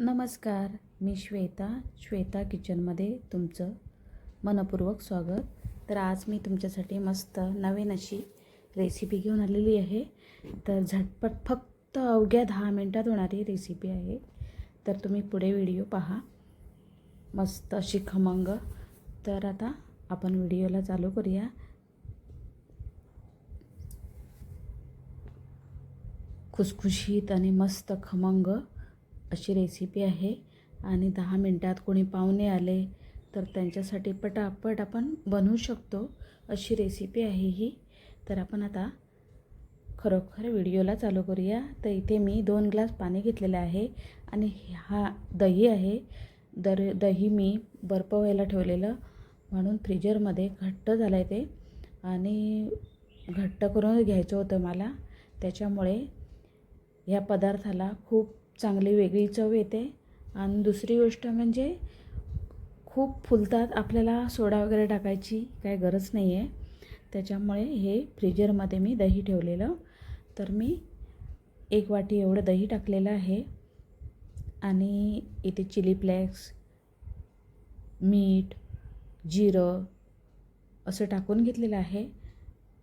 नमस्कार मी श्वेता श्वेता किचनमध्ये तुमचं मनपूर्वक स्वागत. तर आज मी तुमच्यासाठी मस्त नवीन अशी रेसिपी घेऊन आलेली आहे. तर झटपट फक्त अवघ्या दहा मिनटात होणारी रेसिपी आहे. तर तुम्ही पुढे व्हिडिओ पहा. मस्त अशी खमंग. तर आता आपण व्हिडिओला चालू करूया. खुसखुशीत आणि मस्त खमंग. अशी रेसिपी आहे. आणि दहा मिनटात कोणी पाहुणे आले तर त्यांच्यासाठी पटापट आपण बनवू शकतो. अशी रेसिपी आहे ही. तर आपण आता खरोखर व्हिडिओला चालू करूया. तर इथे मी दोन ग्लास पाणी घेतलेलं आहे. आणि हा दही आहे. दर दही मी बर्फ व्हायला ठेवलेलं. म्हणून फ्रीजरमध्ये घट्ट झालं आहे ते. आणि घट्ट करून घ्यायचं होतं मला. त्याच्यामुळे ह्या पदार्थाला खूप चांगली वेगळी चव येते. आणि दुसरी गोष्ट म्हणजे खूप फुलतात आपल्याला सोडा वगैरे टाकायची काय गरज नाही आहे त्याच्यामुळे हे फ्रीजरमध्ये मी दही ठेवलेलं. तर मी एक वाटी एवढं दही टाकलेलं आहे. आणि इथे चिली फ्लेक्स मीठ जिरं असं टाकून घेतलेलं आहे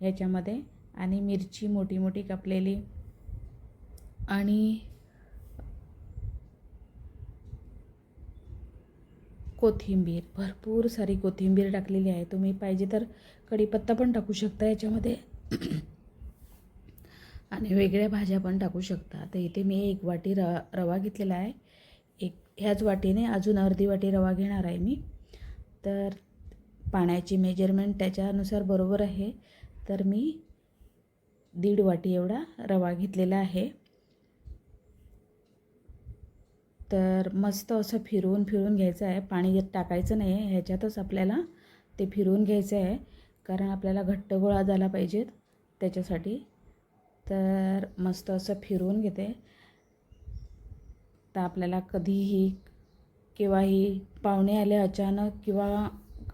ह्याच्यामध्ये आणि मिरची मोठी मोठी कापलेली. आणि कोथिंबीर. भरपूर सारी कोथिंबीर टाकलेली आहे. तुम्ही पाहिजे तर कढीपत्ता पण टाकू शकता याच्यामध्ये. आणि वेगळ्या भाज्या पण टाकू शकता. तर इथे मी एक वाटी र रवा घेतलेला आहे. एक ह्याच वाटीने अजून अर्धी वाटी रवा घेणार आहे मी. तर पाण्याची मेजरमेंट त्याच्यानुसार बरोबर आहे. तर मी दीड वाटी एवढा रवा घेतलेला आहे. तर मस्त असं फिरवून फिरवून घ्यायचं आहे. पाणी टाकायचं नाही आहे. ह्याच्यातच आपल्याला ते फिरवून घ्यायचं आहे. कारण आपल्याला घट्ट गोळा झाला पाहिजेत त्याच्यासाठी. तर मस्त असं फिरवून घेते. तर आपल्याला कधीही केव्हाही पाहुणे आले अचानक किंवा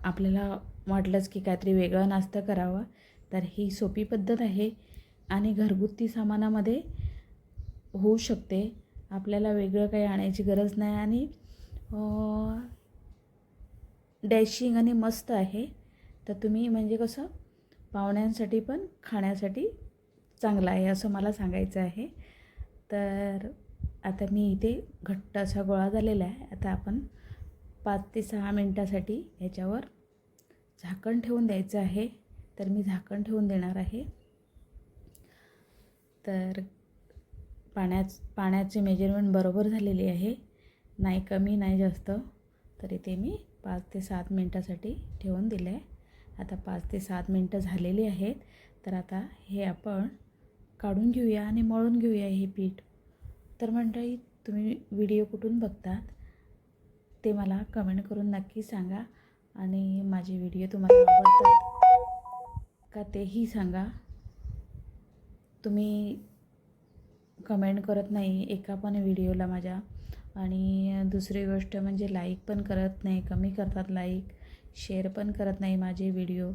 आपल्याला वाटलंच की काहीतरी वेगळं नाश्ता करावं तर ही सोपी पद्धत आहे आणि घरगुती सामानामध्ये होऊ शकते. आपल्याला वेगळं काही आणायची गरज नाही आणि डॅशिंग आणि मस्त आहे. तर तुम्ही म्हणजे कसं पाहुण्यांसाठी पण खाण्यासाठी चांगलं आहे असं मला सांगायचं आहे. तर आता मी इथे घट्ट असा गोळा झालेला आहे. आता आपण पाच ते सहा मिनटासाठी ह्याच्यावर झाकण ठेवून द्यायचं आहे. तर मी झाकण ठेवून देणार आहे. तर पाण्याच पाण्याचे मेजरमेंट बरोबर झालेली आहे. नाही कमी नाही जास्त. तरी ते मी पाच ते सात मिनटासाठी ठेवून दिलं आहे आता पाच ते सात मिनटं झालेली आहेत. तर आता हे आपण काढून घेऊया आणि मळून घेऊया हे पीठ. तर मंडळी तुम्ही व्हिडिओ कुठून बघतात ते मला कमेंट करून नक्की सांगा आणि माझे व्हिडिओ तुम्हाला आवडतात का तेही सांगा. तुम्ही कमेंट करत नाही एका पण व्हिडिओला माझ्या. आणि दुसरी गोष्ट म्हणजे लाईक पण करत नाही कमी करतात लाईक शेअर पण करत नाही माझे व्हिडिओ.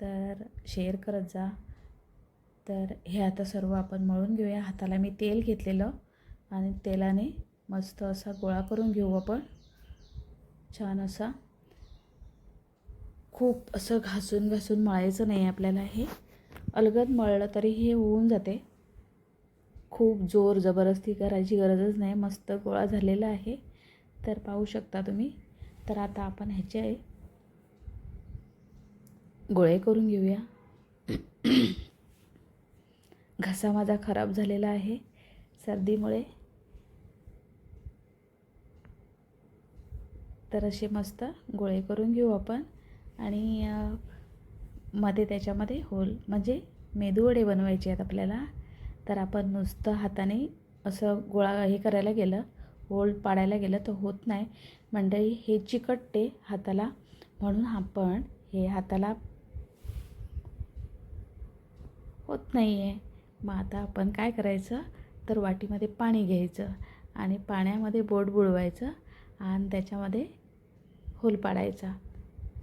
तर शेअर करत जा. तर हे आता सर्व आपण मळून घेऊया. हाताला मी तेल घेतलेलं आणि तेलाने मस्त असा गोळा करून घेऊ आपण. छान असा. खूप असं घासून घासून मळायचं नाही आपल्याला हे. अलगद मळलं तरी हे होऊन जाते. खूप जोर जबरदस्ती करायची गरजच नाही. मस्त गोळा झालेला आहे. तर पाहू शकता तुम्ही. तर आता आपण ह्याचे गोळे करून घेऊया. घसा माझा खराब झालेला आहे. सर्दीमुळे. तर असे मस्त गोळे करून घेऊ आपण. आणि मध्ये त्याच्यामध्ये होल म्हणजे मेदूवडे बनवायचे आहेत आपल्याला. तर आपण नुसतं हाताने असं गोळा हे करायला गेलं होल पाडायला गेलं तर होत नाही. मंडळी हे चिकटते हाताला म्हणून आपण हे हाताला होत नाही आहे मग आता आपण काय करायचं? तर वाटीमध्ये पाणी घ्यायचं आणि पाण्यामध्ये बोट बुडवायचं आणि त्याच्यामध्ये होल पाडायचा.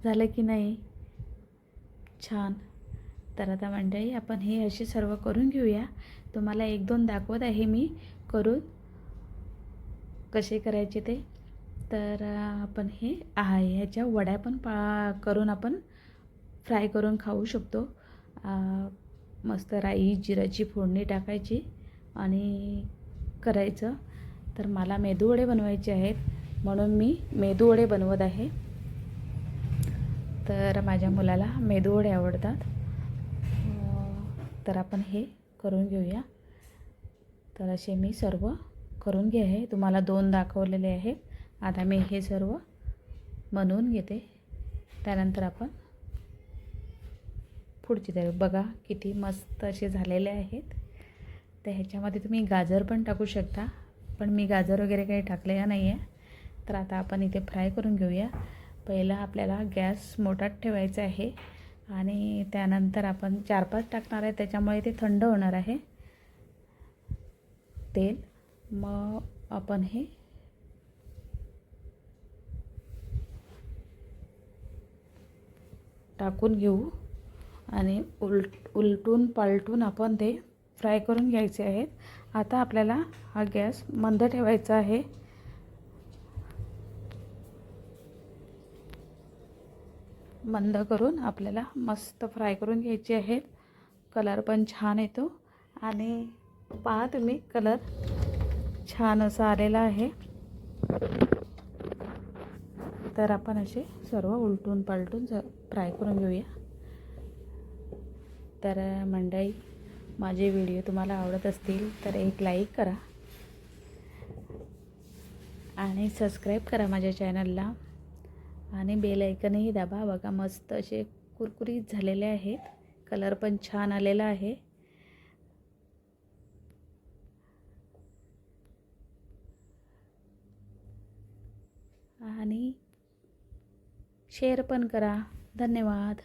झालं की नाही? छान. तर आता मंडळी आपण हे असे सर्व करून घेऊया. तुम्हाला एक दोन दाखवत आहे मी करून. कसे करायचे ते? तर आपण हे आहे ह्याच्या वड्या पण पा करून आपण फ्राय करून खाऊ शकतो. मस्त राई जिऱ्याची फोडणी टाकायची आणि करायचं. तर मला मेदूवडे बनवायचे आहेत म्हणून मी मेदूवडे बनवत आहे. तर माझ्या मुलाला मेदूवडे आवडतात. तर आपण हे करून घेऊया. तर असे मी सर्व करून घे आहे. तुम्हाला दोन दाखवलेले आहेत. आता मी हे सर्व बनवून घेते. त्यानंतर आपण पुढची तयारी. बघा किती मस्त असे झालेले आहेत. तर ह्याच्यामध्ये तुम्ही गाजर पण टाकू शकता. पण मी गाजर वगैरे काही टाकलेला नाही आहे. तर आता आपण इथे फ्राय करून घेऊया. पहिला आपल्याला गॅस मोठात ठेवायचा आहे. आणि त्यानंतर आपण चार पाच टाकणार आहे. त्याच्यामुळे ते थंड होणार आहे. तेल. मग आपण हे टाकून घेऊ. आणि उलट उलटून पालटून आपण ते फ्राय करून घ्यायचे आहेत. आता आपल्याला हा गॅस मंद ठेवायचा आहे. मंद करून आपल्याला मस्त फ्राय करून घ्यायचे आहेत. कलर पण छान येतो. आणि पहा तुम्ही कलर छान असा आलेला आहे. तर आपण असे सर्व उलटून पालटून फ्राय करून घेऊया. तर मंडळी माझे व्हिडिओ तुम्हाला आवडत असतील तर एक लाईक करा. आणि सबस्क्राईब करा माझ्या चॅनलला. आणि बेल ऐकनही दाबा. बघा मस्त असे कुरकुरीत झालेले आहेत. कलर पण छान आलेला आहे. आणि शेअर पण करा. धन्यवाद.